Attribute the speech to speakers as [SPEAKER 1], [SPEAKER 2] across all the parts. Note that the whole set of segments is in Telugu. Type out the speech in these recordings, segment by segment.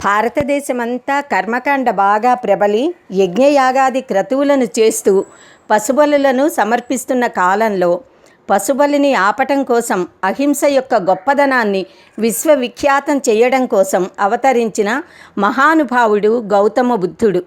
[SPEAKER 1] భారతదేశమంతా కర్మకాండ బాగా ప్రబలి యజ్ఞయాగాది క్రతువులను చేస్తూ పశుబలులను సమర్పిస్తున్న కాలంలో పశుబలిని ఆపటం కోసం అహింస యొక్క గొప్పదనాన్ని విశ్వవిఖ్యాతం చేయడం కోసం అవతరించిన మహానుభావుడు గౌతమ బుద్ధుడు.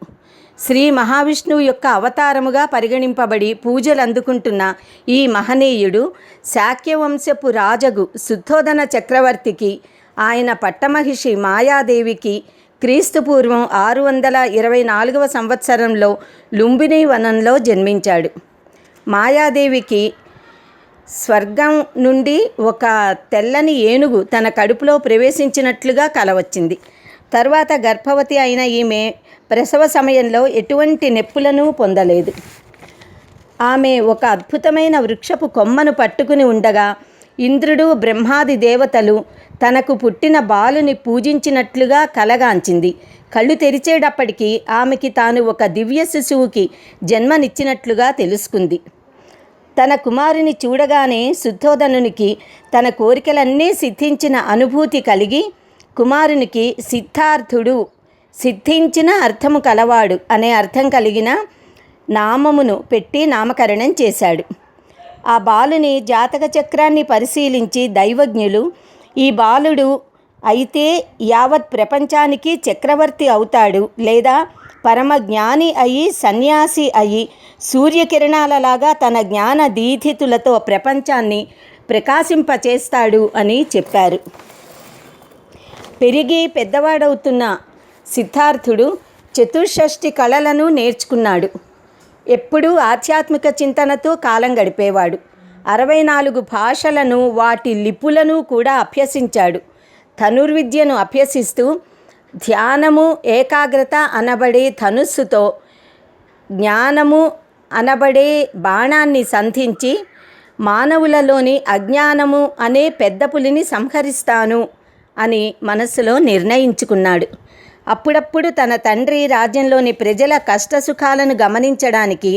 [SPEAKER 1] శ్రీ మహావిష్ణువు యొక్క అవతారముగా పరిగణింపబడి పూజలు అందుకుంటున్న ఈ మహనీయుడు శాక్యవంశపు రాజగు శుద్ధోదన చక్రవర్తికి ఆయన పట్టమహిషి మాయాదేవికి క్రీస్తుపూర్వం ఆరు వందల ఇరవై నాలుగవ సంవత్సరంలో లుంబిని వనంలో జన్మించాడు. మాయాదేవికి స్వర్గం నుండి ఒక తెల్లని ఏనుగు తన కడుపులో ప్రవేశించినట్లుగా కలవచ్చింది. తర్వాత గర్భవతి అయిన ఈమె ప్రసవ సమయంలో ఎటువంటి నొప్పులను పొందలేదు. ఆమె ఒక అద్భుతమైన వృక్షపు కొమ్మను పట్టుకుని ఉండగా ఇంద్రుడు బ్రహ్మాది దేవతలు తనకు పుట్టిన బాలుని పూజించినట్లుగా కలగాంచింది. కళ్ళు తెరిచేటప్పటికీ ఆమెకి తాను ఒక దివ్య శిశువుకి జన్మనిచ్చినట్లుగా తెలుసుకుంది. తన కుమారుని చూడగానే శుద్ధోదనునికి తన కోరికలన్నీ సిద్ధించిన అనుభూతి కలిగి కుమారునికి సిద్ధార్థుడు సిద్ధించిన అర్థము కలవాడు అనే అర్థం కలిగిన నామమును పెట్టి నామకరణం చేశాడు. ఆ బాలుని జాతక చక్రాన్ని పరిశీలించి దైవజ్ఞులు ఈ బాలుడు అయితే యావత్ ప్రపంచానికి చక్రవర్తి అవుతాడు లేదా పరమ జ్ఞాని అయి సన్యాసి అయి సూర్యకిరణాలలాగా తన జ్ఞాన దీధితులతో ప్రపంచాన్ని ప్రకాశింపచేస్తాడు అని చెప్పారు. పెరిగి పెద్దవాడవుతున్న సిద్ధార్థుడు చతుషష్ఠి కళలను నేర్చుకున్నాడు. ఎప్పుడూ ఆధ్యాత్మిక చింతనతో కాలం గడిపేవాడు. అరవై నాలుగు భాషలను వాటి లిపులను కూడా అభ్యసించాడు. ధనుర్విద్యను అభ్యసిస్తూ ధ్యానము ఏకాగ్రత అనబడే ధనుస్సుతో జ్ఞానము అనబడే బాణాన్ని సంధించి మానవులలోని అజ్ఞానము అనే పెద్ద పులిని సంహరిస్తాను అని మనస్సులో నిర్ణయించుకున్నాడు. అప్పుడప్పుడు తన తండ్రి రాజ్యంలోని ప్రజల కష్టసుఖాలను గమనించడానికి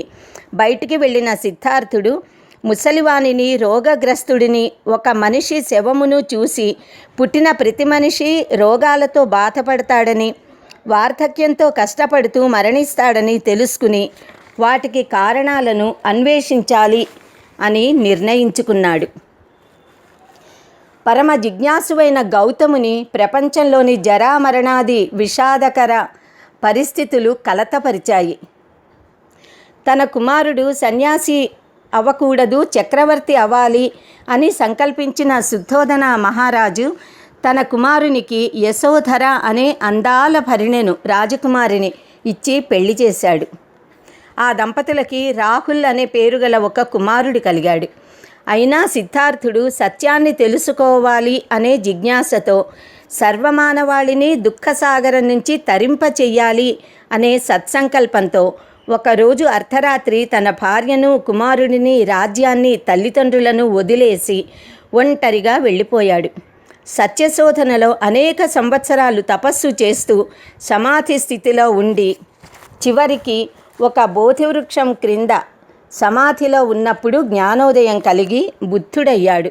[SPEAKER 1] బయటికి వెళ్ళిన సిద్ధార్థుడు ముసలివాణిని రోగగ్రస్తుడిని ఒక మనిషి శవమును చూసి పుట్టిన ప్రతి మనిషి రోగాలతో బాధపడతాడని వార్ధక్యంతో కష్టపడుతూ మరణిస్తాడని తెలుసుకుని వాటికి కారణాలను అన్వేషించాలి అని నిర్ణయించుకున్నాడు. పరమ జిజ్ఞాసువైన గౌతముని ప్రపంచంలోని జరామరణాది విషాదకర పరిస్థితులు కలతపరిచాయి. తన కుమారుడు సన్యాసి అవ్వకూడదు చక్రవర్తి అవ్వాలి అని సంకల్పించిన శుద్ధోదన మహారాజు తన కుమారునికి యశోధర అనే అందాల భరిణెను రాజకుమారిని ఇచ్చి పెళ్ళి చేశాడు. ఆ దంపతులకి రాహుల్ అనే పేరు గల ఒక కుమారుడు కలిగాడు. అయినా సిద్ధార్థుడు సత్యాన్ని తెలుసుకోవాలి అనే జిజ్ఞాసతో సర్వమానవాళిని దుఃఖసాగరం నుంచి తరింప చెయ్యాలి అనే సత్సంకల్పంతో ఒకరోజు అర్ధరాత్రి తన భార్యను కుమారుడిని రాజ్యాన్ని తల్లిదండ్రులను వదిలేసి ఒంటరిగా వెళ్ళిపోయాడు. సత్యశోధనలో అనేక సంవత్సరాలు తపస్సు చేస్తూ సమాధి స్థితిలో ఉండి చివరికి ఒక బోధివృక్షం క్రింద సమాధిలో ఉన్నప్పుడు జ్ఞానోదయం కలిగి బుద్ధుడయ్యాడు.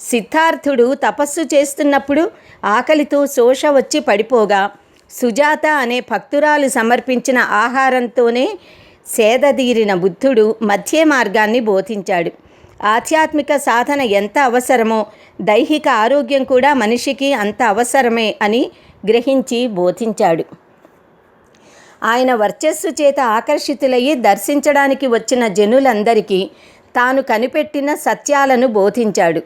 [SPEAKER 1] సిద్ధార్థుడు తపస్సు చేస్తున్నప్పుడు ఆకలితో శోష వచ్చి పడిపోగా సుజాత అనే భక్తురాలు సమర్పించిన ఆహారంతోనే సేదదీరిన బుద్ధుడు మధ్య మార్గాన్ని బోధించాడు. ఆధ్యాత్మిక సాధన ఎంత అవసరమో దైహిక ఆరోగ్యం కూడా మనిషికి అంత అవసరమే అని గ్రహించి బోధించాడు. ఆయన వర్చస్సు చేత ఆకర్షితులయ్యి దర్శించడానికి వచ్చిన జనులందరికీ తాను కనిపెట్టిన సత్యాలను బోధించాడు.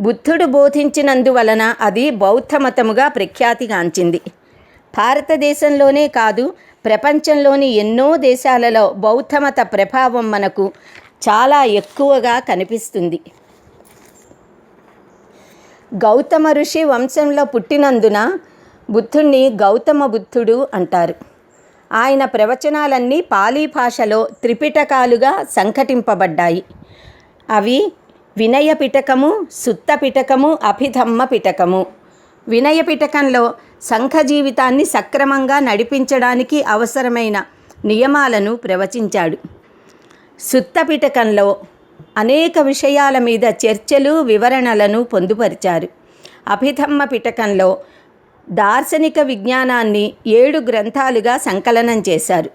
[SPEAKER 1] బుద్ధుడు బోధించినందువలన అది బౌద్ధమతముగా ప్రఖ్యాతిగాంచింది. భారతదేశంలోనే కాదు ప్రపంచంలోని ఎన్నో దేశాలలో బౌద్ధమత ప్రభావం మనకు చాలా ఎక్కువగా కనిపిస్తుంది. గౌతమ ఋషి వంశంలో పుట్టినందున బుద్ధుణ్ణి గౌతమ బుద్ధుడు అంటారు. ఆయన ప్రవచనాలన్నీ పాలీ భాషలో త్రిపిటకాలుగా సంకటింపబడ్డాయి అవి వినయ పిటకము సుత్త పిటకము అభిధమ్మ పిటకము. వినయ పిటకంలో సంఘ జీవితాన్ని సక్రమంగా నడిపించడానికి అవసరమైన నియమాలను ప్రవచించాడు. సుత్త పిటకంలో అనేక విషయాల మీద చర్చలు వివరణలను పొందుపరిచారు. అభిధమ్మ పిటకంలో దార్శనిక విజ్ఞానాన్ని ఏడు గ్రంథాలుగా సంకలనం చేశారు.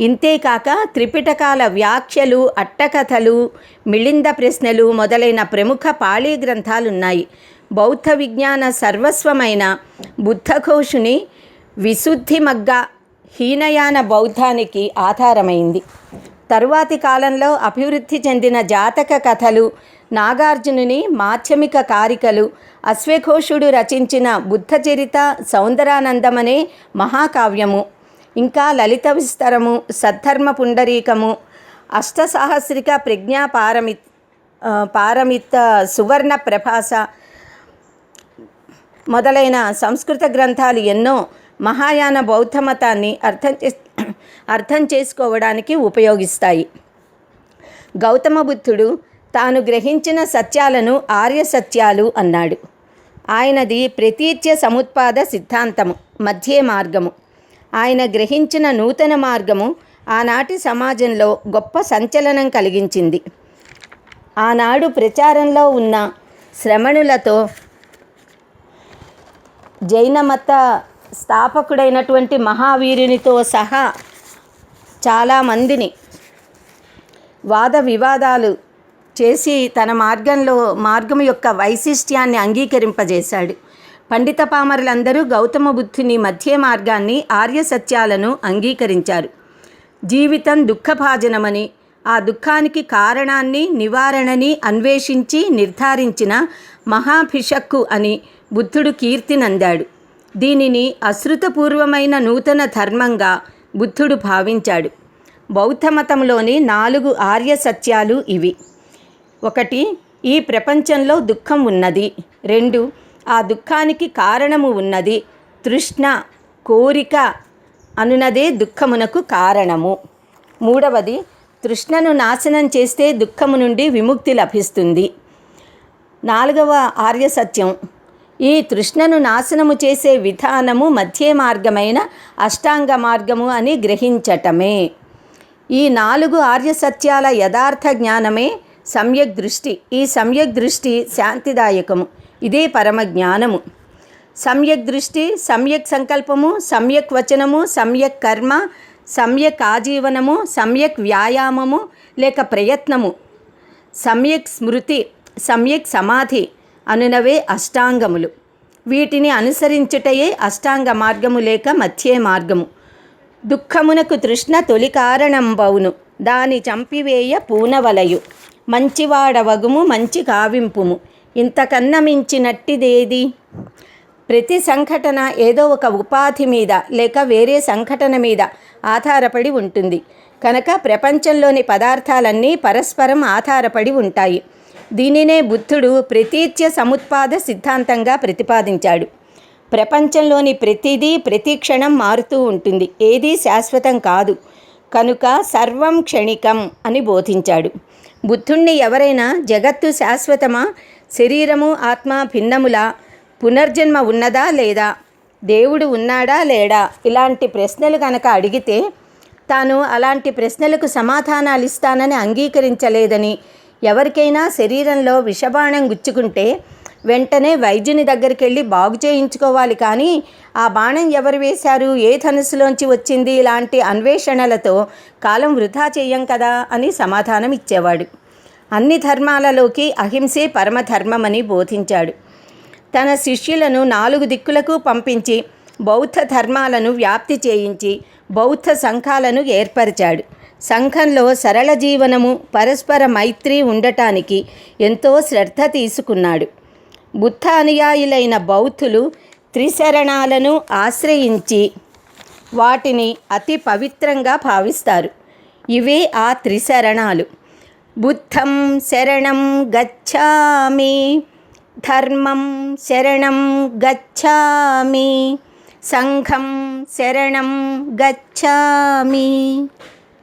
[SPEAKER 1] ఇంతేకాక త్రిపిటకాల వ్యాఖ్యలు అట్టకథలు మిళింద ప్రశ్నలు మొదలైన ప్రముఖ పాళీ గ్రంథాలున్నాయి. బౌద్ధ విజ్ఞాన సర్వస్వమైన బుద్ధఘోషుని విశుద్ధి మగ్గ హీనయాన బౌద్ధానికి ఆధారమైంది. తరువాతి కాలంలో అభివృద్ధి చెందిన జాతక కథలు నాగార్జునుని మాధ్యమిక కారికలు అశ్వఘోషుడు రచించిన బుద్ధచరిత సౌందరానందమనే మహాకావ్యము ఇంకా లలిత విస్తరము సద్ధర్మ పుండరీకము అష్టసాహస్రిక ప్రజ్ఞా పారమి పారమిత సువర్ణ ప్రభాస మొదలైన సంస్కృత గ్రంథాలు ఎన్నో మహాయాన బౌద్ధ మతాన్ని అర్థం చే అర్థం చేసుకోవడానికి ఉపయోగిస్తాయి. గౌతమ బుద్ధుడు తాను గ్రహించిన సత్యాలను ఆర్య సత్యాలు అన్నాడు. ఆయనది ప్రతీత్య సముత్పాద సిద్ధాంతము మధ్యే మార్గము. ఆయన గ్రహించిన నూతన మార్గము ఆనాటి సమాజంలో గొప్ప సంచలనం కలిగించింది. ఆనాడు ప్రచారంలో ఉన్న శ్రమణులతో జైన మత స్థాపకుడైనటువంటి మహావీరునితో సహా చాలామందిని వాద వివాదాలు చేసి తన మార్గంలో మార్గం యొక్క వైశిష్ట్యాన్ని అంగీకరింపజేశాడు. పండిత పామరులందరూ గౌతమ బుద్ధుని మధ్య మార్గాన్ని ఆర్య సత్యాలను అంగీకరించారు. జీవితం దుఃఖభాజనమని ఆ దుఃఖానికి కారణాన్ని నివారణని అన్వేషించి నిర్ధారించిన మహాభిషక్కు అని బుద్ధుడు కీర్తినందాడు దీనిని అశ్రుతపూర్వమైన నూతన ధర్మంగా బుద్ధుడు భావించాడు. బౌద్ధమతంలోని నాలుగు ఆర్య సత్యాలు ఇవి. ఒకటి ఈ ప్రపంచంలో దుఃఖం ఉన్నది. రెండు ఆ దుఃఖానికి కారణము ఉన్నది. తృష్ణ కోరిక అనునదే దుఃఖమునకు కారణము. మూడవది తృష్ణను నాశనం చేస్తే దుఃఖము నుండి విముక్తి లభిస్తుంది. నాలుగవ ఆర్య సత్యం ఈ తృష్ణను నాశనము చేసే విధానము మధ్య మార్గమైన అష్టాంగ మార్గము అని గ్రహించటమే. ఈ నాలుగు ఆర్య సత్యాల యథార్థ జ్ఞానమే సమ్యక్ దృష్టి. ఈ సమ్యక్ దృష్టి శాంతిదాయకము. ఇదే పరమ జ్ఞానము. సమ్యక్ దృష్టి సమ్యక్ సంకల్పము సమ్యక్ వచనము సమ్యక్ కర్మ సమ్యక్ ఆజీవనము సమ్యక్ వ్యాయామము లేక ప్రయత్నము. సమ్యక్ స్మృతి సమ్యక్ సమాధి అనునవే అష్టాంగములు. వీటిని అనుసరించుటయే అష్టాంగ మార్గము లేక మధ్యే మార్గము. దుఃఖమునకు తృష్ణ తొలి కారణంబవును దాని చంపివేయ పూనవలయు. మంచివాడవగుము మంచి కావింపుము. ఇంతకన్నా మించినట్టిదేది? ప్రతి సంఘటన ఏదో ఒక ఉపాధి మీద లేక వేరే సంఘటన మీద ఆధారపడి ఉంటుంది. కనుక ప్రపంచంలోని పదార్థాలన్నీ పరస్పరం ఆధారపడి ఉంటాయి. దీనినే బుద్ధుడు ప్రతీత్య సముత్పాద సిద్ధాంతంగా ప్రతిపాదించాడు. ప్రపంచంలోని ప్రతిదీ ప్రతి క్షణం మారుతూ ఉంటుంది. ఏదీ శాశ్వతం కాదు. కనుక సర్వం క్షణికం అని బోధించాడు. బుద్ధుణ్ణి ఎవరైనా జగత్తు శాశ్వతమా? శరీరము ఆత్మ భిన్నములా? పునర్జన్మ ఉన్నదా లేదా? దేవుడు ఉన్నాడా లేడా? ఇలాంటి ప్రశ్నలు కనుక అడిగితే తాను అలాంటి ప్రశ్నలకు సమాధానాలు ఇస్తానని అంగీకరించలేదని ఎవరికైనా శరీరంలో విషబాణం గుచ్చుకుంటే వెంటనే వైద్యుని దగ్గరికి వెళ్ళి బాగు చేయించుకోవాలి. కానీ ఆ బాణం ఎవరు వేశారు? ఏ ధనుసులోంచి వచ్చింది? ఇలాంటి అన్వేషణలతో కాలం వృధా చెయ్యం కదా అని సమాధానం ఇచ్చేవాడు. అన్ని ధర్మాలలోకి అహింసే పరమధర్మమని బోధించాడు. తన శిష్యులను నాలుగు దిక్కులకు పంపించి బౌద్ధ ధర్మాలను వ్యాప్తి చేయించి బౌద్ధ సంఘాలను ఏర్పరిచాడు. సంఘంలో సరళ జీవనము పరస్పర మైత్రి ఉండటానికి ఎంతో శ్రద్ధ తీసుకున్నాడు. బుద్ధ అనుయాయులైన బౌద్ధులు త్రిశరణాలను ఆశ్రయించి వాటిని అతి పవిత్రంగా భావిస్తారు. ఇవే ఆ త్రిశరణాలు. బుద్ధం శరణం గచ్ఛామి ధర్మం శరణం గచ్ఛామి సంఘం శరణం గచ్ఛామి